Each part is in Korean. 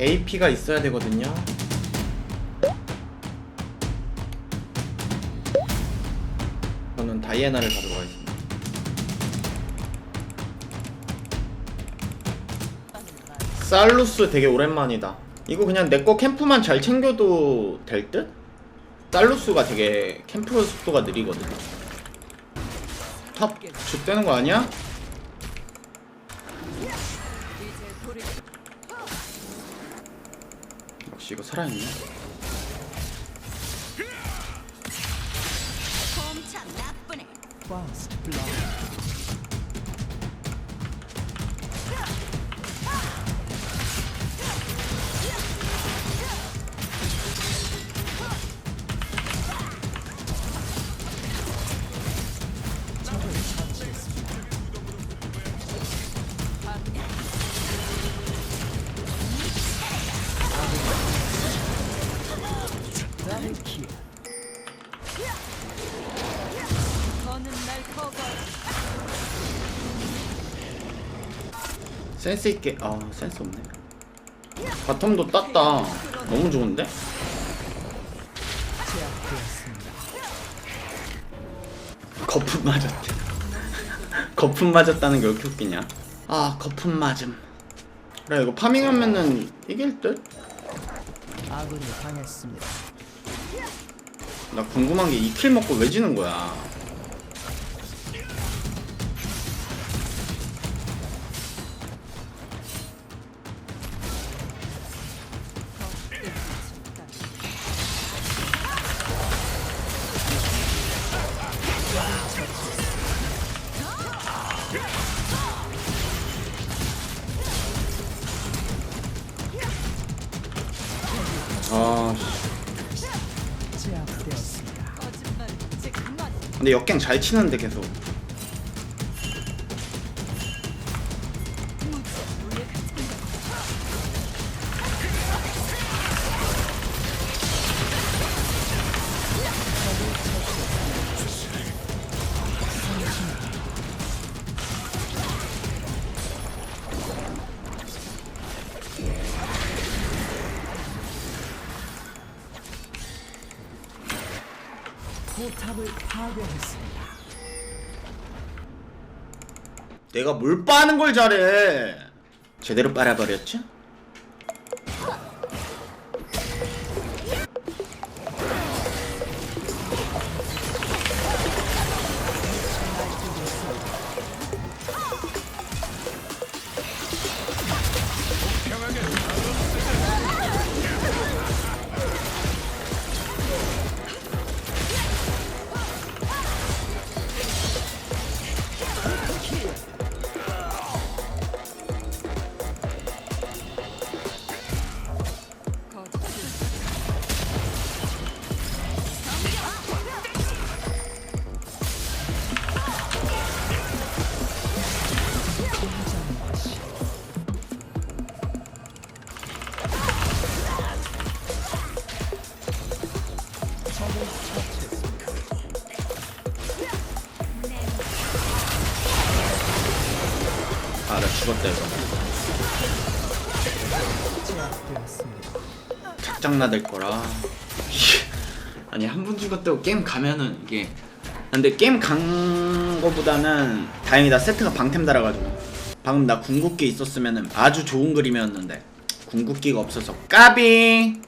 AP가 있어야 되거든요. 저는 다이애나를 가도록 하겠습니다. 살루스 되게 오랜만이다. 이거 그냥 내 거 캠프만 잘 챙겨도 될 듯? 살루스가 되게 캠프 속도가 느리거든. 탑 죽되는 거 아니야? 역시 이거 살아있네. 참 나쁘네. 센스 있게 아 센스 없네. 바텀도 땄다. 너무 좋은데? 거품 맞았대. 거품 맞았다는 게 왜 이렇게 웃기냐? 아 거품 맞음. 그래 이거 파밍하면은 이길 듯? 아군이 당했습니다. 나 궁금한 게 2킬 먹고 왜 지는 거야? 근데 역갱 잘 치는데 계속. 포탑을 파괴했습니다. 내가 뭘 빠는 걸 잘해. 제대로 빨아버렸죠? 나 죽었다, 이거. 제압되었습니다. 작장나들 거라. 아니, 한 번 죽었다고 게임 가면은 이게. 근데 게임 간 거보다는 다행이다. 세트가 방템 달아가지고. 방금 나 궁극기 있었으면은 아주 좋은 그림이었는데. 궁극기가 없어서 까비!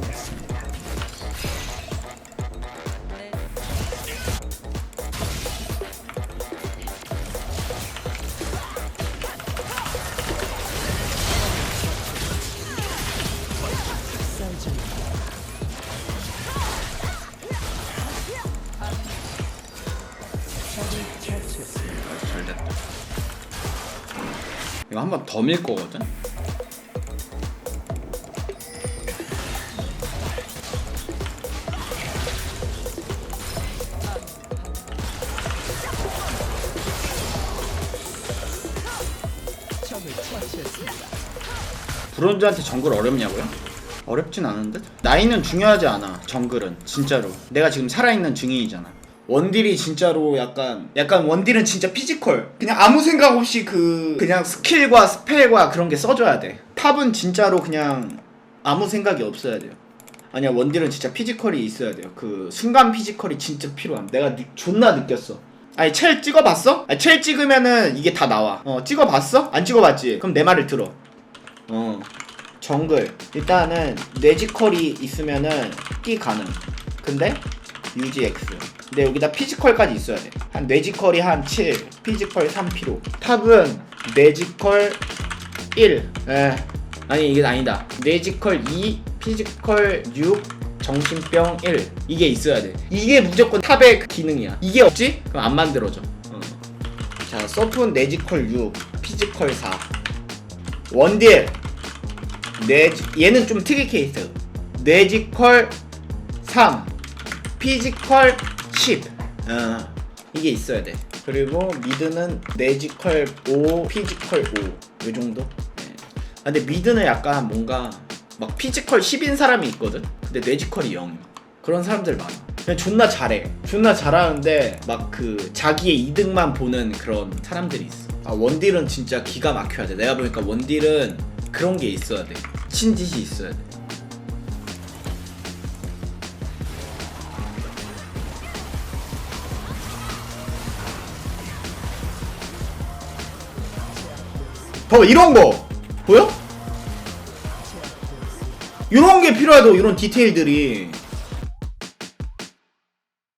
처치했습니다. 아. 이거 한 번 더 밀 거거든? 처치했습니다. 브론즈한테 정글 어렵냐고요? 어렵진 않은데? 나이는 중요하지 않아 정글은 진짜로. 내가 지금 살아있는 증인이잖아. 원딜이 진짜로 약간 약간 원딜은 진짜 피지컬. 그냥 아무 생각 없이 그 그냥 스킬과 스펠과 그런 게 써줘야 돼. 탑은 진짜로 그냥 아무 생각이 없어야 돼요. 아니야 원딜은 진짜 피지컬이 있어야 돼요. 그 순간 피지컬이 진짜 필요함. 내가 느- 존나 느꼈어 아니 첼 찍어봤어? 아니 첼 찍으면은 이게 다 나와. 어 찍어봤어? 안 찍어봤지? 그럼 내 말을 들어. 어 정글. 일단은 뇌지컬이 있으면은 끼 가능. 근데 유지 X 근데 여기다 피지컬까지 있어야 돼한 뇌지컬이 한 7, 피지컬 3 필요 탑은 뇌지컬 1 에. 아니 이게 아니다. 뇌지컬 2, 피지컬 6 정신병 1 이게 있어야 돼. 이게 무조건 탑의 그 기능이야. 이게 없지? 그럼 안 만들어져. 어. 자 서폿 뇌지컬 6 피지컬 4 원딜. 뇌 얘는 좀 특이 케이스. 뇌지컬 3 피지컬 10 어, 이게 있어야 돼. 그리고 미드는 뇌지컬 5 피지컬 5 요 정도? 네. 아, 근데 미드는 약간 뭔가 막 피지컬 10인 사람이 있거든? 근데 뇌지컬이 0 그런 사람들 많아. 그냥 존나 잘해. 존나 잘하는데 막 그 자기의 이득만 보는 그런 사람들이 있어. 아 원딜은 진짜 기가 막혀야 돼. 내가 보니까 원딜은 그런 게 있어야 돼. 친짓이 있어야 돼. 봐봐 이런 거! 보여? 이런 게 필요하다고 이런 디테일들이